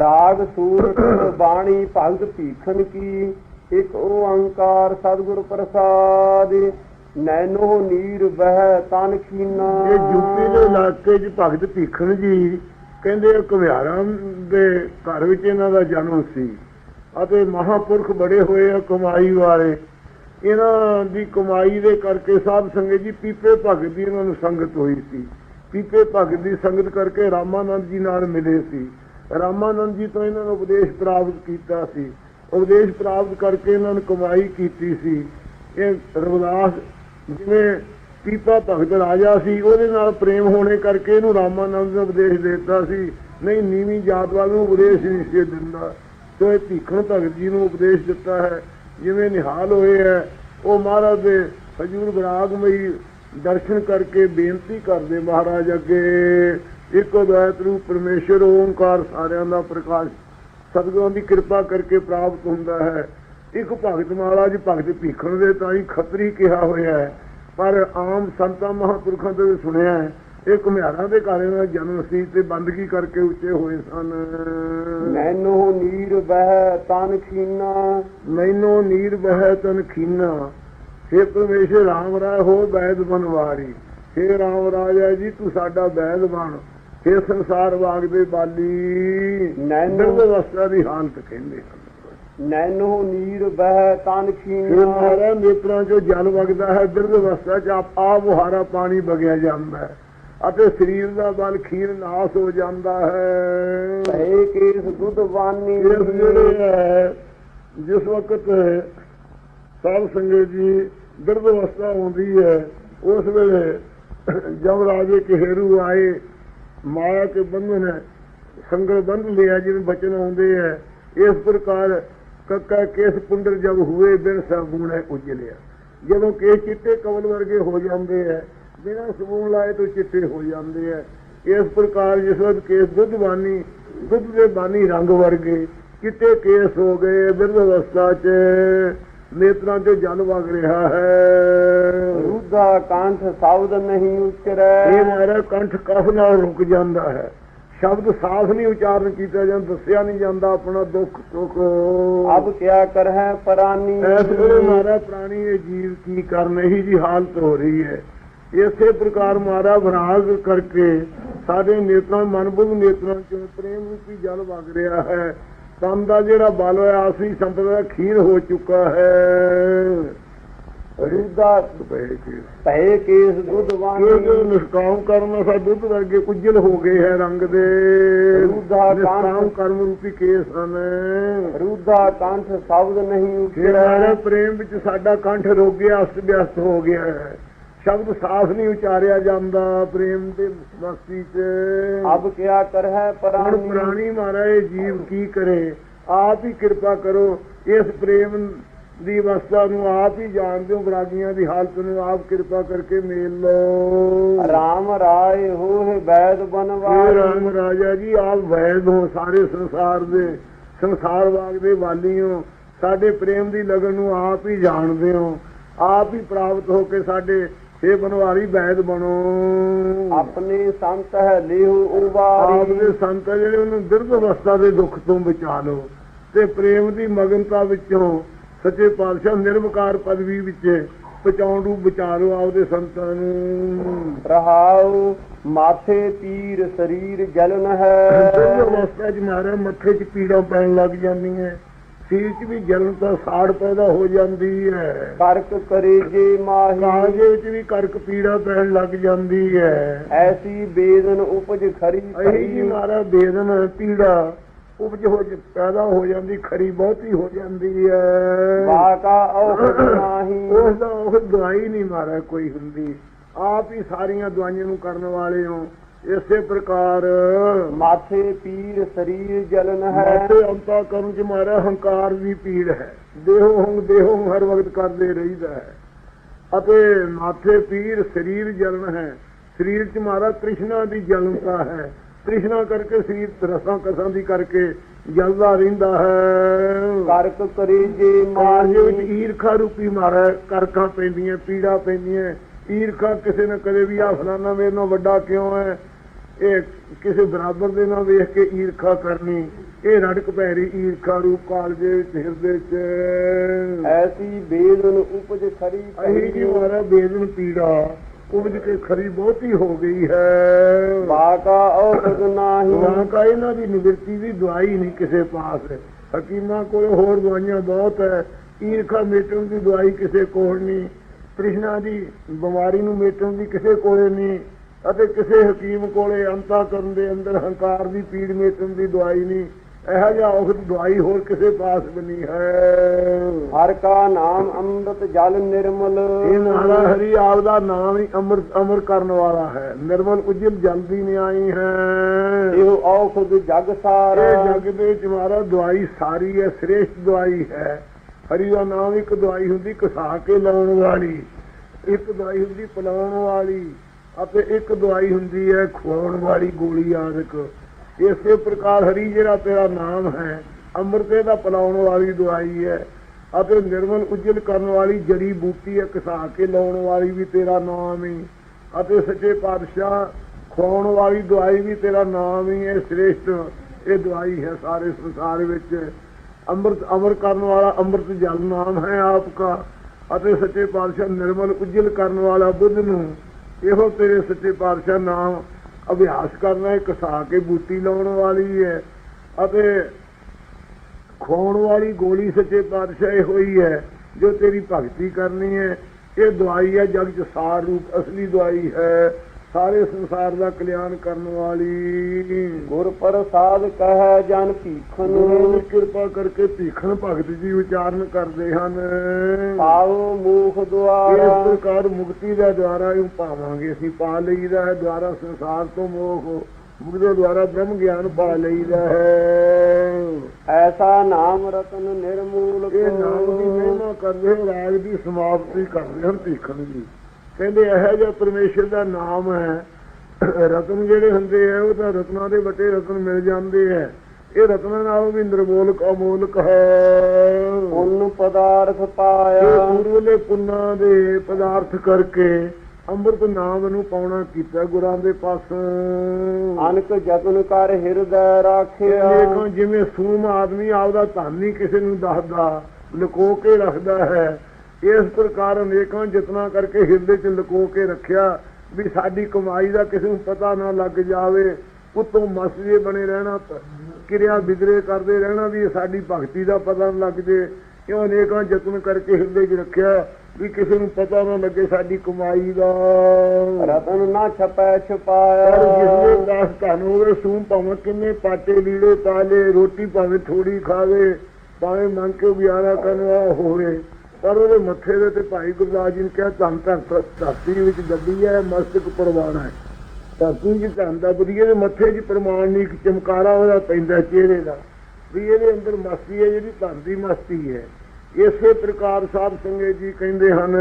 ਰਾਗ ਸੂਰਤ ਬਾਣੀ ਭਗਤ ਭੀਖਨ ਕੀ, ਇਕ ਓੰਕਾਰ ਸਤਿਗੁਰ ਪ੍ਰਸਾਦ, ਨੈਨੋ ਨੀਰ ਬਹਿ ਤਨ ਖੀਨਾ। ਇਹ ਯੂਪੀ ਦੇ ਇਲਾਕੇ 'ਚ ਭਗਤ ਭੀਖਣ ਜੀ, ਕਹਿੰਦੇ ਕੁਮਿਆਰਾਂ ਦੇ ਘਰ ਵਿੱਚ ਇਹਨਾਂ ਦਾ ਜਨਮ ਸੀ। ਅਤੇ ਮਹਾਪੁਰਖ ਬੜੇ ਹੋਏ ਆ ਕਮਾਈ ਵਾਲੇ। ਇਹਨਾਂ ਦੀ ਕਮਾਈ ਦੇ ਕਰਕੇ ਸਾਧ ਸੰਗਤ ਜੀ ਪੀਪੇ ਭਗਤ ਦੀ ਇਹਨਾਂ ਨੂੰ ਸੰਗਤ ਹੋਈ ਸੀ। ਪੀਪੇ ਭਗਤ ਦੀ ਸੰਗਤ ਕਰਕੇ ਰਾਮਾਨੰਦ ਜੀ ਨਾਲ ਮਿਲੇ ਸੀ। ਰਾਮਾਨੰਦ ਜੀ ਤੋਂ ਇਹਨਾਂ ਨੂੰ ਉਪਦੇਸ਼ ਪ੍ਰਾਪਤ ਕੀਤਾ ਸੀ। ਉਪਦੇਸ਼ ਪ੍ਰਾਪਤ ਕਰਕੇ ਇਹਨਾਂ ਨੇ ਕਮਾਈ ਕੀਤੀ ਸੀ। ਇਹ ਰਵਿਦਾਸ ਜਿਵੇਂ ਪੀਪਾ ਭਗਤ ਰਾਜਾ ਸੀ, ਉਹਦੇ ਨਾਲ ਪ੍ਰੇਮ ਹੋਣੇ ਕਰਕੇ ਇਹਨੂੰ ਰਾਮਾਨੰਦ ਨੇ ਉਪਦੇਸ਼ ਦੇ ਦਿੱਤਾ ਸੀ। ਨਹੀਂ, ਨੀਵੀਂ ਜਾਤ ਵਾਲ ਨੂੰ ਉਪਦੇਸ਼ ਨਹੀਂ ਸੀ ਦਿੰਦਾ। ਸੋ ਇਹ ਭੀਖਣ ਭਗਤ ਜੀ ਨੂੰ ਉਪਦੇਸ਼ ਦਿੱਤਾ ਹੈ। ਜਿਵੇਂ ਨਿਹਾਲ ਹੋਏ ਹੈ, ਉਹ ਮਹਾਰਾਜ ਦੇ ਹਜੂਰ ਬਰਾਗਮਈ ਦਰਸ਼ਨ ਕਰਕੇ ਬੇਨਤੀ ਕਰਦੇ ਮਹਾਰਾਜ ਅੱਗੇ। ਇੱਕੋ ਦਇਤ ਰੂਪ ਪਰਮੇਸ਼ਰ ਓੰਕਾਰ ਸਾਰਿਆਂ ਦਾ ਪ੍ਰਕਾਸ਼। ਸਤਿਗੁਰਾਂ ਦੀ ਕਿਰਪਾ ਕਰਕੇ ਪ੍ਰਾਪਤ ਹੁੰਦਾ ਹੈ। ਇੱਕ ਭਗਤ ਮਹਾਰਾਜ ਭਗਤ ਭੀਖਣ ਦੇ ਤਾਂ ਹੀ ਖੱਤਰੀ ਕਿਹਾ ਹੋਇਆ ਹੈ। ਪਰ ਆਮ ਸੰਤਾਂ ਮਹਾਂਪੁਰਖਾਂ ਤੋਂ ਸੁਣਿਆ ਹੈ ਇਹ ਘੁਮਿਆਰਾਂ ਦੇ ਘਰ ਦਾ ਜਨਮ ਸੀ ਤੇ ਬੰਦਗੀ ਕਰਕੇ ਉੱਚੇ ਹੋਏ ਸਨ। ਨੈਨੋ ਨੀਰ ਬਹਿ ਤਨ ਖੀਨਾ। ਮੈਨੂੰ ਨੀਰ ਬਹਿ ਤਨ ਖੀਨਾ। हे ਪਰਮੇਸ਼ਰ ਰਾਮ ਰਾਏ ਹੋ ਬੈਦ ਬਨਵਾਰੀ। हे ਰਾਮ ਰਾਜਾ ਜੀ ਤੂੰ ਸਾਡਾ ਬੈਦ ਬਣ। हे ਸੰਸਾਰ ਵਾਗ ਦੇ ਬਾਲੀ ਨਿਰਦ ਅਵਸਥਾ ਦੀ ਹਾਲਤ ਕਹਿੰਦੇ ਹਨ। ਨੈਨੋ ਨੀਰ ਬਹਿ ਤਨ ਖੀਨਾ ਮਾਰਾ ਨੇਤਰਾਂ ਚੋਂ ਜਲ ਵਗਦਾ ਹੈ ਬਿਰਧ ਅਵਸਥਾ ਚ ਆਪ ਆ ਮੁਹਾਰਾ ਪਾਣੀ ਵਗਿਆ ਜਾਂਦਾ ਹੈ ਅਤੇ ਸਰੀਰ ਦਾ ਬਲ ਖੀਰ ਨਾਸ ਹੋ ਜਾਂਦਾ ਹੈ। ਭਏ ਕੇਸ ਦੁੱਧ ਵਾਨੀ ਜਿਸ ਵਕਤ ਸਾਧ ਸੰਗਤ ਜੀ ਬਿਰਧ ਅਵਸਥਾ ਹੁੰਦੀ ਹੈ ਉਸ ਵੇਲੇ ਜਬ ਰਾਜੇ ਕਹੇਰੂ ਆਏ ਮਾਇਆ ਕੇ ਬੰਧਨ ਹੈ, ਸੰਗਲ ਬੰਧ ਲਿਆ ਜਿਵੇਂ ਬਚਨ ਆਉਂਦੇ ਹੈ। ਇਸ ਪ੍ਰਕਾਰ ਕੱਕਾ ਕੇਸ ਪੁੰਡਰ ਜਬ ਹੋਏ, ਬਿਨ ਸਾਬੂਨ ਹੈ ਉਜਲਿਆ ਜਦੋਂ ਕੇਸ ਚਿੱਟੇ ਕਵਲ ਵਰਗੇ ਹੋ ਜਾਂਦੇ ਹੈ, ਬਿਨਾਂ ਸਬੂਨ ਲਾਏ ਤੋਂ ਚਿੱਟੇ ਹੋ ਜਾਂਦੇ ਹੈ। ਇਸ ਪ੍ਰਕਾਰ ਜਿਸ ਵਕਤ ਕੇਸ ਦੁੱਧ ਬਾਨੀ, ਦੁੱਧ ਦੇ ਬਾਨੀ ਰੰਗ ਵਰਗੇ ਚਿੱਟੇ ਕੇਸ ਹੋ ਗਏ ਬਿਰਧ ਅਵਸਥਾ 'ਚ। ਨੇਤਰਾਂ 'ਚ ਜਲ ਵਗ ਰਿਹਾ ਹੈ। ਰੂਧਾ ਕੰਠ ਸ਼ਬਦ ਨਹੀਂ ਉਚਰੈ। ਇਹ ਮਾਰਾ ਕੰਠ ਕਫ ਨਾਲ ਰੁਕ ਜਾਂਦਾ ਹੈ? ਸ਼ਬਦ ਸਾਫ਼ ਨਹੀਂ ਉਚਾਰਨ ਕੀਤਾ ਜਾਂਦਾ ਦੱਸਿਆ ਨਹੀਂ ਜਾਂਦਾ ਆਪਣਾ ਦੁੱਖ ਸੁੱਖ। ਅਬ ਕਿਆ ਕਰਹਿ ਪਰਾਨੀ? ਐਸ ਵੇਲੇ ਮਾਰਾ ਪ੍ਰਾਣੀ ਇਹ ਜੀਵ ਕੀ ਕਰਨ? ਇਹੀ ਜੀ ਹਾਲਤ ਹੋ ਰਹੀ ਹੈ। ਇਸੇ ਪ੍ਰਕਾਰ ਮਾਰਾ ਵਿਰਾਗ ਕਰਕੇ ਸਾਡੇ ਨੇਤਰਾਂ ਮਨਬੁੱਧ ਨੇਤਰਾਂ ਚੋਂ ਪ੍ਰੇਮ ਰੂਪੀ ਜਲ ਵਗ ਰਿਹਾ ਹੈ। ਤਨ ਦਾ ਜਿਹੜਾ ਬਲ ਹੈ ਆਸਰੀ ਸੰਪਦਾ ਦਾ ਖੀਰ ਹੋ ਚੁੱਕਾ ਹੈ। ਰੂਧਾ ਪਏ ਕੇਸ। ਦੁੱਧ ਵਾਨੀ ਨਿਸ਼ਕਾਮ ਕਰਮ ਸਾ ਦੁੱਧ ਵਰਗੇ ਕੁਜਲ ਹੋ ਗਏ ਹੈ ਰੰਗ ਦੇ। ਰੂਧਾ ਨਿਸ਼ਕਾਮ ਕਰਮ ਰੂਪੀ ਕੇਸ ਹਨ। ਰੂਧਾ ਕੰਠ ਸ਼ਬਦ ਨਹੀਂ ਉਚਰੈ ਪ੍ਰੇਮ ਵਿੱਚ ਸਾਡਾ ਕੰਠ ਰੋਗ ਗਿਆ ਅਸਤ ਵਿਅਸਤ ਹੋ ਗਿਆ ਹੈ। ਸ਼ਬਦ ਸਾਫ਼ ਨਹੀਂ ਉਚਾਰਿਆ ਜਾਂਦਾ ਪ੍ਰੇਮ ਦੇ ਮਸਤੀ 'ਚ। ਅਬ ਕਿਆ ਕਰਹਿ ਪਰਾਨੀ? ਪ੍ਰਾਣੀ ਮਾਰਾ ਇਹ ਜੀਵ ਕੀ ਕਰੇ? ਆਪ ਹੀ ਕਿਰਪਾ ਕਰੋ ਇਸ ਪ੍ਰੇਮ ਦੀ ਅਵਸਥਾ ਨੂੰ ਆਪ ਹੀ ਜਾਣਦੇ ਹੋ ਵਿਰਾਗੀਆਂ ਦੀ ਹਾਲਤ ਨੂੰ ਆਪ ਕਿਰਪਾ ਕਰਕੇ ਮੇਲ ਲਓ। ਰਾਮ ਰਾਏ ਹੋਏ ਬੈਦ ਇਹ ਬਨਵਾਰੀ ਰਾਮ ਰਾਜਾ ਜੀ ਆਪ ਵੈਦ ਹੋ ਸਾਰੇ ਸੰਸਾਰ ਦੇ ਸੰਸਾਰ ਵਾਗ ਦੇ ਵਾਲੀ ਹੋ ਸਾਡੇ ਪ੍ਰੇਮ ਦੀ ਲਗਨ ਨੂੰ ਆਪ ਹੀ ਜਾਣਦੇ ਹੋ। ਆਪ ਹੀ ਪ੍ਰਾਪਤ ਹੋ ਕੇ ਸਾਡੇ ਇਹ ਬਨਵਾਰੀ ਵੈਦ ਬਣੋ। ਆਪਣੇ ਸੰਤ ਹੈ ਲਿਹੁ ਆਪ ਉਬਾਰੀ ਦੇ ਸੰਤ ਆ ਜਿਹੜੇ ਉਹਨੂੰ ਬਿਰਧ ਅਵਸਥਾ ਦੇ ਦੁੱਖ ਤੋਂ ਬਚਾ ਲਓ ਤੇ ਪ੍ਰੇਮ ਦੀ ਮਗਨਤਾ ਵਿੱਚੋਂ ਸੱਚੇ ਪਾਤਸ਼ਾਹ ਨਿਰਵਕਾਰ ਪਦਵੀ ਵਿੱਚ ਪਹੁੰਚਾਉਣ ਨੂੰ ਬਚਾ ਲਓ ਆਪਦੇ ਸੰਤਾਂ ਨੂੰ। ਰਹਾਉ ਮਾਥੇ ਪੀਰ ਸਰੀਰ ਜਲਨ ਬਿਰਧ ਹੈ ਅਵਸਥਾ 'ਚ ਮਾਰੇ ਮੱਥੇ 'ਚ ਪੀੜਾਂ ਪੈਣ ਲੱਗ ਜਾਂਦੀਆਂ। 'ਚ ਵੀ ਜਲਨ ਤਾਂ ਸਾੜ ਪੈਦਾ ਹੋ ਜਾਂਦੀ ਹੈ। ਕਰਕ ਕਰੇ ਜੇ ਮਾਹੀ। ਕਾਲਜੇ ਵਿੱਚ ਵੀ ਕਰਕ ਪੀੜਾ ਪੈਣ ਲੱਗ ਜਾਂਦੀ ਹੈ। ਐਸੀ ਬੇਦਨ ਉਪਜ ਖਰੀ ਅਹੀ ਜੀ ਮਾਰਾ ਬੇਦਨ ਪੀੜਾ ਉਪਜ ਹੋ ਜ- ਪੈਦਾ ਹੋ ਜਾਂਦੀ ਖਰੀ ਬਹੁਤੀ ਹੋ ਜਾਂਦੀ ਹੈ। ਬਾਕਾ ਔਖਦ ਨਾਹੀ। ਉਸ ਦਾ ਉਹ ਦਵਾਈ ਨਹੀਂ ਮਾਰਾ ਕੋਈ ਹੁੰਦੀ। ਆਪ ਹੀ ਸਾਰੀਆਂ ਦਵਾਈਆਂ ਨੂੰ ਕਰਨ ਵਾਲੇ ਹੋ। ਇਸੇ ਪ੍ਰਕਾਰ ਮਾਥੇ ਪੀਰ ਸਰੀਰ ਜਲਨ ਹੈ। ਮਾਤੇ ਅੰਤਾ ਕਰਨ ਚ ਮਾਰਾ ਹੰਕਾਰ ਦੀ ਪੀੜ ਹੈ। ਦੇਹੋ ਹੰਗ ਦੇਹੋ ਹਰ ਵਕਤ ਕਰਦੇ ਰਹੀਦਾ ਹੈ। ਅਤੇ ਮਾਥੇ ਪੀਰ ਸਰੀਰ ਜਲਨ ਹੈ। ਸਰੀਰ ਚ ਮਾਰਾ ਤ੍ਰਿਸ਼ਨਾ ਦੀ ਜਲਨਤਾ ਹੈ। ਤ੍ਰਿਸ਼ਨਾ ਕਰਕੇ ਸਰੀਰ ਰਸਾਂ ਕਸਾਂ ਦੀ ਕਰਕੇ ਜਲਦਾ ਰਹਿੰਦਾ ਹੈ। ਕਰਕ ਕਰੇ ਜੇ ਕਾਰਜ ਵਿੱਚ ਈਰਖਾ ਰੂਪੀ ਮਾਰਾ ਕਰਕਾਂ ਪੈਂਦੀਆਂ ਪੀੜਾ ਪੈਂਦੀਆਂ। ਈਰਖਾ ਕਿਸੇ ਨਾ ਕਦੇ ਵੀ ਆ ਫਲਾਨਾ ਮੇਰੇ ਨਾਲ ਵੱਡਾ ਕਿਉਂ ਹੈ? ਇਹ ਕਿਸੇ ਬਰਾਬਰ ਦੇ ਨਾਲ ਵੇਖ ਕੇ ਈਰਖਾ ਕਰਨੀ ਇਹ ਰੜਕ ਪੈਰੀ ਈਰਖਾ ਰੂਪ ਕਾਲਜੇ ਵਿੱਚ ਹਿਰਦੇ ਚ ਐਸੀ ਬੇਦਨ ਉਪਜ ਖਰੀ ਅਹੀ ਜੀ ਮਾਰਾ ਬੇਦਨ ਪੀੜਾ ਉਪਜ ਕੇ ਖਰੀ ਬਹੁਤੀ ਹੋ ਗਈ ਹੈ। ਬਾਕਾ ਔਖਦ ਨਾਹੀ। ਵਾਂ ਕਾ ਇਹਨਾਂ ਦੀ ਨਿਵਰਤੀ ਦੀ ਦਵਾਈ ਨਹੀਂ ਕਿਸੇ ਪਾਸ। ਹਕੀਮਾਂ ਕੋਲ ਹੋਰ ਦਵਾਈਆਂ ਬਹੁਤ ਹੈ। ਈਰਖਾ ਮੇਟਣ ਦੀ ਦਵਾਈ ਕਿਸੇ ਕੋਲ ਨਹੀਂ। ਤ੍ਰਿਸ਼ਨਾ ਦੀ ਬਿਮਾਰੀ ਨੂੰ ਮੇਟਣ ਦੀ ਕਿਸੇ ਕੋਲੇ ਨਹੀਂ। ਅਤੇ ਕਿਸੇ ਹਕੀਮ ਕੋਲੇ ਅੰਤਾ ਕਰਨ ਦੇ ਅੰਦਰ ਹੰਕਾਰ ਦੀ ਪੀੜ ਮੇਟਣ ਦੀ ਦਵਾਈ ਨਹੀਂ। ਇਹੋ ਜਿਹਾ ਔਖਦ ਦਵਾਈ ਹੋਰ ਕਿਸੇ ਪਾਸ ਵੀ ਨਹੀਂ ਹੈ। ਹਰ ਕਾ ਨਾਮ ਅੰਮ੍ਰਿਤ ਜਲ ਨਿਰਮਲ। ਇਹ ਨਾਲਾ ਹਰੀ ਆਪ ਦਾ ਨਾਮ ਹੀ ਅਮਰ ਅਮਰ ਕਰਨ ਵਾਲਾ ਹੈ। ਨਿਰਮਲ ਉਜਲ ਜਲਦੀ ਨਿਆਈ ਹੈ। ਇਹੋ ਔਖਦ ਜਗ ਸਾਰਾ। ਇਹ ਜਗ ਦੇ ਵਿੱਚ ਮਾਰਾ ਦਵਾਈ ਸਾਰੀ ਹੈ ਸ੍ਰੇਸ਼ਟ ਦਵਾਈ ਹੈ। ਹਰੀ ਦਾ ਨਾਮ ਇੱਕ ਦਵਾਈ ਹੁੰਦੀ ਕਸਾ ਕੇ ਲਾਉਣ ਵਾਲੀ ਇੱਕ ਦਵਾਈ ਹੁੰਦੀ ਪਿਲਾਉਣ ਵਾਲੀ। ਅਤੇ ਇੱਕ ਦਵਾਈ ਹੁੰਦੀ ਹੈ ਖਵਾਉਣ ਵਾਲੀ ਗੋਲੀ ਆਦਿਕ। ਇਸੇ ਪ੍ਰਕਾਰ ਹਰੀ ਜਿਹੜਾ ਤੇਰਾ ਨਾਮ ਹੈ, ਅੰਮ੍ਰਿਤੇ ਦਾ ਪਿਲਾਉਣ ਵਾਲੀ ਦਵਾਈ ਹੈ ਅਤੇ ਨਿਰਮਲ ਉਜਲ ਕਰਨ ਵਾਲੀ ਜੜੀ ਬੂਟੀ ਹੈ, ਕਸਾ ਕੇ ਲਾਉਣ ਵਾਲੀ ਵੀ ਤੇਰਾ ਨਾਮ ਹੀ ਅਤੇ ਸੱਚੇ ਪਾਤਸ਼ਾਹ, ਖਵਾਉਣ ਵਾਲੀ ਦਵਾਈ ਵੀ ਤੇਰਾ ਨਾਮ ਹੀ ਹੈ, ਸ੍ਰੇਸ਼ਟ ਇਹ ਦਵਾਈ ਹੈ ਸਾਰੇ ਸੰਸਾਰ ਵਿੱਚ। ਅੰਮ੍ਰਿਤ, ਅਮਰ ਕਰਨ ਵਾਲਾ ਅੰਮ੍ਰਿਤ ਜਲ ਨਾਮ ਹੈ ਆਪਕਾ। ਅਤੇ ਸੱਚੇ ਪਾਤਸ਼ਾਹ, ਨਿਰਮਲ ਉਜਲ ਕਰਨ ਵਾਲਾ ਬੁੱਧ ਨੂੰ ਇਹੋ ਤੇਰੇ ਸੱਚੇ ਪਾਤਸ਼ਾਹ ਨਾਮ ਅਭਿਆਸ ਕਰਨਾ ਹੈ, ਕਸਾ ਕੇ ਬੂਟੀ ਲਾਉਣ ਵਾਲੀ ਹੈ ਅਤੇ ਖਵਾਉਣ ਵਾਲੀ ਗੋਲੀ ਸੱਚੇ ਪਾਤਸ਼ਾਹ ਇਹੋ ਹੀ ਹੈ ਜੋ ਤੇਰੀ ਭਗਤੀ ਕਰਨੀ ਹੈ। ਇਹ ਦਵਾਈ ਹੈ ਜਗ ਚ ਸਾਰ ਰੂਪ, ਅਸਲੀ ਦਵਾਈ ਹੈ। ਸਾਰੇ ਸੰਸਾਰ ਦਾ ਕਲਿਆਣ ਕਰਨ ਵਾਲੀ। ਗੁਰ ਪ੍ਰਸਾਦ ਕਹਿ ਜਨ ਭੀਖਨ ਗੁਰੂ ਕਿਰਪਾ ਕਰਕੇ ਭੀਖਣ ਭਗਤ ਜੀ ਉਚਾਰਨ ਕਰਦੇ ਹਨ। ਪਾਉ ਮੂਖ ਇਸ ਦੁਆਰਾ ਪ੍ਰਕਾਰ ਮੁਕਤੀ ਦਾ ਦੁਆਰਾ ਇਹ ਪਾਵਾਂਗੇ ਅਸੀਂ ਪਾ ਲਈਦਾ ਹੈ ਦੁਆਰਾ ਸੰਸਾਰ ਤੋਂ ਮੋਹ। ਮੁਕਤੀ ਦੇ ਦੁਆਰਾ ਬ੍ਰਹਮ ਗਿਆਨ ਪਾ ਲਈਦਾ ਹੈ। ਐਸਾ ਨਾਮ ਰਤਨ ਨਿਰਮੂਲ ਇਹ ਨਾਮ ਦੀ ਮਹਿਮਾ ਕਰਦੇ ਰਾਗ ਦੀ ਸਮਾਪਤੀ ਕਰਦੇ ਹਨ ਭੀਖਣ ਜੀ। ਕਹਿੰਦੇ ਇਹੋ ਜਿਹਾ ਪਰਮੇਸ਼ਰ ਦਾ ਨਾਮ ਹੈ। ਰਤਨ ਜਿਹੜੇ ਹੁੰਦੇ ਆ ਉਹ ਤਾਂ ਰਤਨਾਂ ਦੇ ਵੱਟੇ ਰਤਨ ਮਿਲ ਜਾਂਦੇ ਆ। ਇਹ ਰਤਨਾਂ ਨਾਲੋਂ ਵੀ ਨਿਰਮੋਲਕ ਅਮੋਲਕ ਹੈ। ਪੁੰਨ ਪਦਾਰਥ ਪਾਇਆ। ਪੂਰਵਲੇ ਪੁੰਨਾਂ ਦੇ ਪਦਾਰਥ ਕਰਕੇ ਅੰਮ੍ਰਿਤ ਨਾਮ ਨੂੰ ਪਾਉਣਾ ਕੀਤਾ ਗੁਰਾਂ ਦੇ ਪਾਸੋਂ। ਅਨਕ ਜਤਨ ਕਰ ਹਿਰਦੈ ਰਾਖਿਆ। ਜਿਵੇਂ ਸੂਮ ਆਦਮੀ ਆਪਦਾ ਧਨ ਨਹੀਂ ਕਿਸੇ ਨੂੰ ਦੱਸਦਾ ਲੁਕੋ ਕੇ ਰੱਖਦਾ ਹੈ ਇਸ ਪ੍ਰਕਾਰ ਅਨੇਕਾਂ ਯਤਨਾਂ ਕਰਕੇ ਹਿਰਦੇ 'ਚ ਲੁਕੋ ਕੇ ਰੱਖਿਆ ਵੀ ਸਾਡੀ ਕਮਾਈ ਦਾ ਕਿਸੇ ਨੂੰ ਪਤਾ ਨਾ ਲੱਗ ਜਾਵੇ। ਉਤੋਂ ਮਸਜੇ ਬਣੇ ਰਹਿਣਾ ਕਿਰਿਆ ਬਿਦਰੇ ਕਰਦੇ ਰਹਿਣਾ ਵੀ ਸਾਡੀ ਭਗਤੀ ਦਾ ਪਤਾ ਨਾ ਲੱਗ ਜੇ। ਕਿਉਂ ਅਨੇਕਾਂ ਯਤਨ ਕਰਕੇ ਹਿਰਦੇ 'ਚ ਰੱਖਿਆ ਵੀ ਕਿਸੇ ਨੂੰ ਪਤਾ ਨਾ ਲੱਗੇ ਸਾਡੀ ਕਮਾਈ ਦਾ। ਰਤਨ ਨਾ ਛਪੈ ਛਪਾਇਆ। ਜਿਸਨੇ ਦਾਸ ਧਨ ਹੋਵੇ ਸੂਮ ਭਾਵੇਂ ਕਿੰਨੇ ਪਾਟੇ ਲੀੜੇ ਪਾਲੇ ਰੋਟੀ ਭਾਵੇਂ ਥੋੜੀ ਖਾਵੇ ਭਾਵੇਂ ਮੰਗ ਕੇ ਗੁਜ਼ਾਰਾ ਕਰਨਾ ਹੋਵੇ। ਪਰ ਉਹਦੇ ਮੱਥੇ ਦੇ ਤੇ ਭਾਈ ਗੁਰਦਾਸ ਜੀ ਨੇ ਕਿਹਾ ਧੰਨ ਧੰਨ ਧਰਤੀ ਵਿੱਚ ਗੱਡੀ ਹੈ ਮਸਤਕ ਪ੍ਰਵਾਨ ਹੈ। ਧਰਤੀ ਵਿੱਚ ਧੰਨ ਦਾ ਬੁਰੀਏ ਦੇ ਮੱਥੇ 'ਚ ਪ੍ਰਮਾਣ ਨਹੀਂ ਕਿ ਚਮਕਾਰਾ ਉਹਦਾ ਪੈਂਦਾ ਚਿਹਰੇ ਦਾ। ਵੀ ਇਹਦੇ ਅੰਦਰ ਮਸਤੀ ਹੈ ਜਿਹੜੀ ਧੰਨ ਦੀ ਮਸਤੀ ਹੈ। ਇਸੇ ਪ੍ਰਕਾਰ ਸਾਧ ਸੰਗਤ ਜੀ ਕਹਿੰਦੇ ਹਨ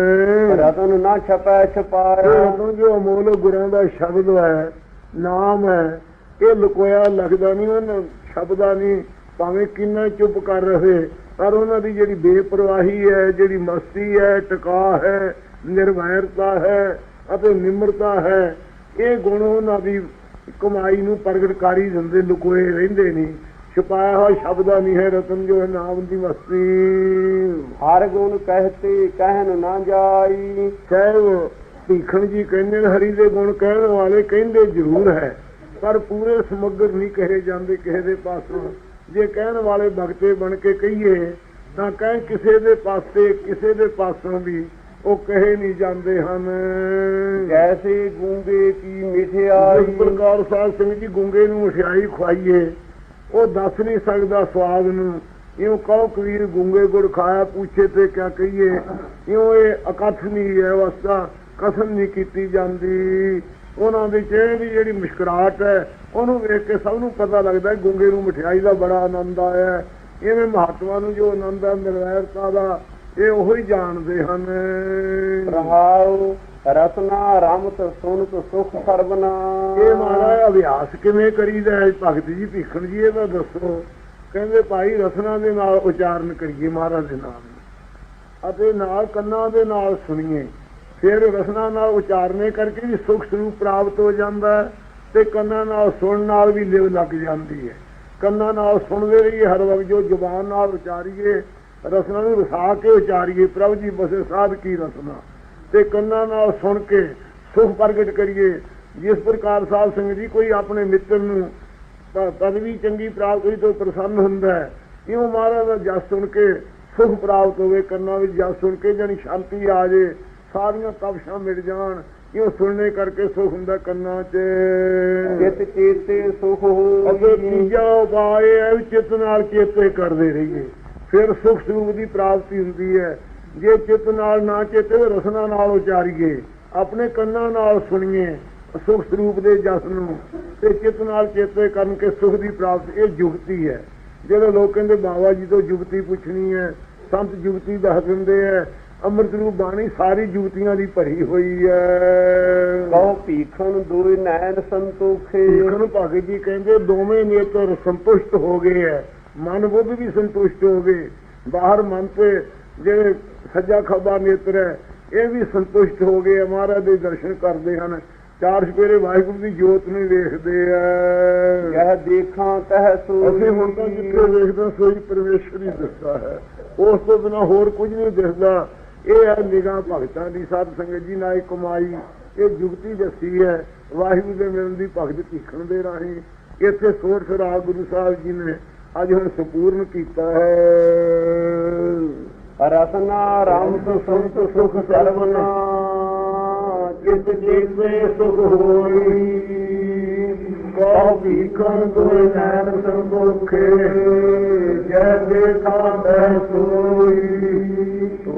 ਰਤਨ ਨਾ ਛਪੈ ਛਪਾਇਆ। ਇਹ ਜੋ ਅਮੋਲ ਗੁਰਾਂ ਦਾ ਸ਼ਬਦ ਹੈ ਨਾਮ ਹੈ ਇਹ ਲੁਕੋਇਆ ਲੱਗਦਾ ਨਹੀਂ ਉਹਨਾਂ ਸ਼ਬਦਾਂ ਨਹੀਂ ਭਾਵੇਂ ਕਿੰਨਾ ਚੁੱਪ ਕਰ ਰਹੇ। ਪਰ ਉਹਨਾਂ ਦੀ ਜਿਹੜੀ ਬੇਪਰਵਾਹੀ ਹੈ ਜਿਹੜੀ ਮਸਤੀ ਹੈ ਟਿਕਾ ਹੈ ਨਿਰਵੈਰਤਾ ਹੈ ਅਤੇ ਨਿਮਰਤਾ ਹੈ ਇਹ ਗੁਣ ਉਹਨਾਂ ਦੀ ਕਮਾਈ ਨੂੰ ਪ੍ਰਗਟ ਕਰੀ ਦਿੰਦੇ ਲੁਕੋਏ ਰਹਿੰਦੇ ਨਹੀਂ। ਛੁਪਾਇਆ ਹੋਇਆ ਸ਼ਬਦਾਂ ਨਹੀਂ ਹੈ ਰਤਨ ਜੋ ਹੈ ਨਾਮ ਦੀ ਮਸਤੀ। ਹਰ ਗੁਣ ਕਹਤੇ ਕਹਿਨ ਨਾ ਜਾਈ। ਸਾਹਿਬ ਭੀਖਣ ਜੀ ਕਹਿੰਦੇ ਨੇ ਹਰੀ ਦੇ ਗੁਣ ਕਹਿਣ ਵਾਲੇ ਕਹਿੰਦੇ ਜ਼ਰੂਰ ਹੈ ਪਰ ਪੂਰੇ ਸਮਗਰ ਨਹੀਂ ਕਹੇ ਜਾਂਦੇ ਕਿਸੇ ਦੇ ਪਾਸੋਂ। ਜੇ ਕਹਿਣ ਵਾਲੇ ਭਗਤੇ ਬਣ ਕੇ ਕਹੀਏ ਤਾਂ ਕਹਿ ਕਿਸੇ ਦੇ ਪਾਸੇ ਕਿਸੇ ਦੇ ਪਾਸੋਂ ਵੀ ਉਹ ਕਹੇ ਨਹੀਂ ਜਾਂਦੇ ਹਨ। ਜੈਸੇ ਗੂੰਗੇ ਕੀ ਇਸ ਮਿਠਿਆਈ ਪ੍ਰਕਾਰ ਸਾਧ ਸਿੰਘ ਜੀ ਗੁੰਗੇ ਨੂੰ ਮਠਿਆਈ ਖਵਾਈਏ ਉਹ ਦੱਸ ਨਹੀਂ ਸਕਦਾ ਸਵਾਦ ਨੂੰ। ਇਉਂ ਕਹੋ ਕਬੀਰ ਗੁੰਗੇ ਗੁੜ ਖਾਇਆ ਪੁੱਛੇ ਤੇ ਕਿਆ ਕਹੀਏ। ਇਉਂ ਇਹ ਅਕਥ ਨਹੀਂ ਹੈ ਵਸਤਾ ਕਸਮ ਨਹੀਂ ਕੀਤੀ ਜਾਂਦੀ। ਉਹਨਾਂ ਦੇ ਚਿਹਰੇ ਦੀ ਜਿਹੜੀ ਮੁਸਕਰਾਹਟ ਹੈ ਉਹਨੂੰ ਵੇਖ ਕੇ ਸਭ ਨੂੰ ਪਤਾ ਲੱਗਦਾ ਗੁੰਗੇ ਨੂੰ ਮਠਿਆਈ ਦਾ ਬੜਾ ਆਨੰਦ ਆਇਆ। ਇਵੇਂ ਮਹਾਤਮਾ ਨੂੰ ਜੋ ਆਨੰਦ ਹੈ ਨਿਰਵੈਰਤਾ ਦਾ ਇਹ ਉਹੀ ਹੀ ਜਾਣਦੇ ਹਨ। ਰਹਾਉ ਰਤਨਾ ਰਮਤ ਸੁਨਤ ਸੁਖ ਸਰਬਨਾ ਇਹ ਮਹਾਰਾਜ ਅਭਿਆਸ ਕਿਵੇਂ ਕਰੀਦਾ ਹੈ? ਭਗਤ ਜੀ ਭੀਖਣ ਜੀ ਇਹਦਾ ਦੱਸੋ। ਕਹਿੰਦੇ ਭਾਈ ਰਸਨਾ ਦੇ ਨਾਲ ਉਚਾਰਨ ਕਰੀਏ ਮਹਾਰਾਜ ਦੇ ਨਾਮ ਅਤੇ ਨਾਲ ਕੰਨਾਂ ਦੇ ਨਾਲ ਸੁਣੀਏ। ਫਿਰ ਰਸਨਾ ਨਾਲ ਉਚਾਰਨੇ ਕਰਕੇ ਵੀ ਸੁਖ ਸਰੂਪ ਪ੍ਰਾਪਤ ਹੋ ਜਾਂਦਾ ਹੈ ਤੇ ਕੰਨਾਂ ਨਾਲ ਸੁਣਨ ਨਾਲ ਵੀ ਲਿਵ ਲੱਗ ਜਾਂਦੀ ਹੈ। ਕੰਨਾਂ ਨਾਲ ਸੁਣਦੇ ਰਹੀਏ, ਹਰ ਵਕਤ ਜੋ ਜ਼ੁਬਾਨ ਨਾਲ ਉਚਾਰੀਏ, ਰਸਨਾ ਨੂੰ ਵਸਾ ਕੇ ਉਚਾਰੀਏ, ਪ੍ਰਭ ਜੀ ਬਸੇ ਸਾਧ ਕੀ ਰਸਨਾ। ਤੇ ਕੰਨਾਂ ਨਾਲ ਸੁਣ ਕੇ ਸੁਖ ਪ੍ਰਗਟ ਕਰੀਏ। ਜਿਸ ਪ੍ਰਕਾਰ ਸਾਹਿਬ ਸਿੰਘ ਜੀ ਕੋਈ ਆਪਣੇ ਮਿੱਤਰ ਨੂੰ ਪ- ਪਦਵੀ ਚੰਗੀ ਪ੍ਰਾਪਤ ਹੋਈ ਤੋਂ ਪ੍ਰਸੰਨ ਹੁੰਦਾ ਹੈ। ਇਉਂ ਮਹਾਰਾਜ ਦਾ ਜਸ ਸੁਣ ਕੇ ਸੁਖ ਪ੍ਰਾਪਤ ਹੋਵੇ, ਕੰਨਾਂ ਵਿੱਚ ਜਸ ਸੁਣ ਕੇ ਜਾਨੀ ਸ਼ਾਂਤੀ ਆ ਜੇ ਸਾਰੀਆਂ ਤਪਸ਼ਾਂ ਮਿਟ ਜਾਣ ਇਉਂ ਸੁਣਨੇ ਕਰਕੇ ਸੁਖ ਹੁੰਦਾ ਕੰਨਾਂ 'ਚ। ਚਿਤ ਚੇਤੇ ਸੁਖ ਅੱਗੇ ਹੋਈ ਤੀਜਾ ਇਹ ਹੈ ਚਿੱਤ ਨਾਲ ਚੇਤੇ ਕਰਦੇ ਰਹੀਏ। ਫਿਰ ਸੁਖ ਸਰੂਪ ਦੀ ਪ੍ਰਾਪਤੀ ਹੁੰਦੀ ਹੈ। ਜੇ ਚਿੱਤ ਨਾਲ ਨਾ ਚੇਤੇ ਰਸਨਾ ਨਾਲ ਉਚਾਰੀਏ। ਆਪਣੇ ਕੰਨਾਂ ਨਾਲ ਸੁਣੀਏ ਸੁਖ ਸਰੂਪ ਦੇ ਜਸ ਨੂੰ ਤੇ ਚਿੱਤ ਨਾਲ ਚੇਤੇ ਕਰਨ ਕੇ ਸੁਖ ਦੀ ਪ੍ਰਾਪਤੀ ਇਹ ਜੁਗਤੀ ਹੈ। ਜਿਹੜੇ ਲੋਕ ਕਹਿੰਦੇ ਬਾਬਾ ਜੀ ਤੋਂ ਜੁਗਤੀ ਪੁੱਛਣੀ ਹੈ ਸੰਤ ਜੁਗਤੀ ਦੱਸ ਦਿੰਦੇ ਹੈ ਅੰਮ੍ਰਿਤ ਰੂਪ ਬਾਣੀ ਸਾਰੀ ਜੁਗਤੀਆਂ ਦੀ ਭਰੀ ਹੋਈ ਹੈ ਕਹੋ ਭੀਖਨ ਦੁਇ ਨੈਣ ਸੰਤੋਖੇ। ਦੇਖਣ ਭਗਤ ਜੀ ਕਹਿੰਦੇ ਦੋਵੇਂ ਨੇਤਰ ਸੰਤੁਸ਼ਟ ਹੋ ਗਏ ਹੈ ਮਨ ਬੁੱਧ ਵੀ ਸੰਤੁਸ਼ਟ ਹੋ ਗਏ। ਬਾਹਰ ਮਨ ਤੇ ਜਿਹੜੇ ਸੱਜਾ ਖੱਬਾ ਨੇਤਰ ਹੈ ਇਹ ਵੀ ਸੰਤੁਸ਼ਟ ਹੋ ਗਏ ਮਹਾਰਾਜ ਦੇ ਦਰਸ਼ਨ ਕਰਦੇ ਹਨ। ਚਾਰ ਸਪੇਰੇ ਵਾਹਿਗੁਰੂ ਦੀ ਜੋਤ ਨੂੰ ਵੇਖਦੇ ਆ ਯਹ ਦੇਖਾਂ ਤਹ ਸੋਈ। ਅਸੀਂ ਹੁਣ ਤਾਂ ਜਿੱਥੇ ਵੇਖਦੇ ਸੋਈ ਪਰਮੇਸ਼ਰ ਹੀ ਦਿਸਦਾ ਹੈ। ਉਸ ਤੋਂ ਬਿਨਾ ਹੋਰ ਕੁਝ ਨਹੀਂ ਦਿਸਦਾ। ਇਹ ਹੈ ਨਿਗਾਹ ਭਗਤਾਂ ਦੀ, ਸਾਧ ਸੰਗਤ ਜੀ ਨਾਲ ਕਮਾਈ, ਇਹ ਜੁਗਤੀ ਦੱਸੀ ਹੈ। ਵਾਹਿਗੁਰੂ ਦੇ ਮਿਲਣ ਦੀ ਭਗਤ ਭੀਖਣ ਦੇ ਰਾਹੀਂ ਇੱਥੇ ਸੋਰ ਸਰਾ ਗੁਰੂ ਸਾਹਿਬ ਜੀ ਨੇ ਅੱਜ ਹੁਣ ਸੰਪੂਰਨ ਕੀਤਾ ਹੈ। ਰਤਨਾ ਰਾਮ ਤੋਂ ਸੰਤ, ਸੁਖ ਸਰਵਨਾ ਚਿਤ ਜੀਵੇ ਸੁਖ ਹੋਈ। ਕਹੋ ਭੀਖਣ ਦੋਇ ਨੈਣ ਸੰਗੋਖੇ ਜੈ ਦੇਖਾ ਮੈਂ ਸੋਈ।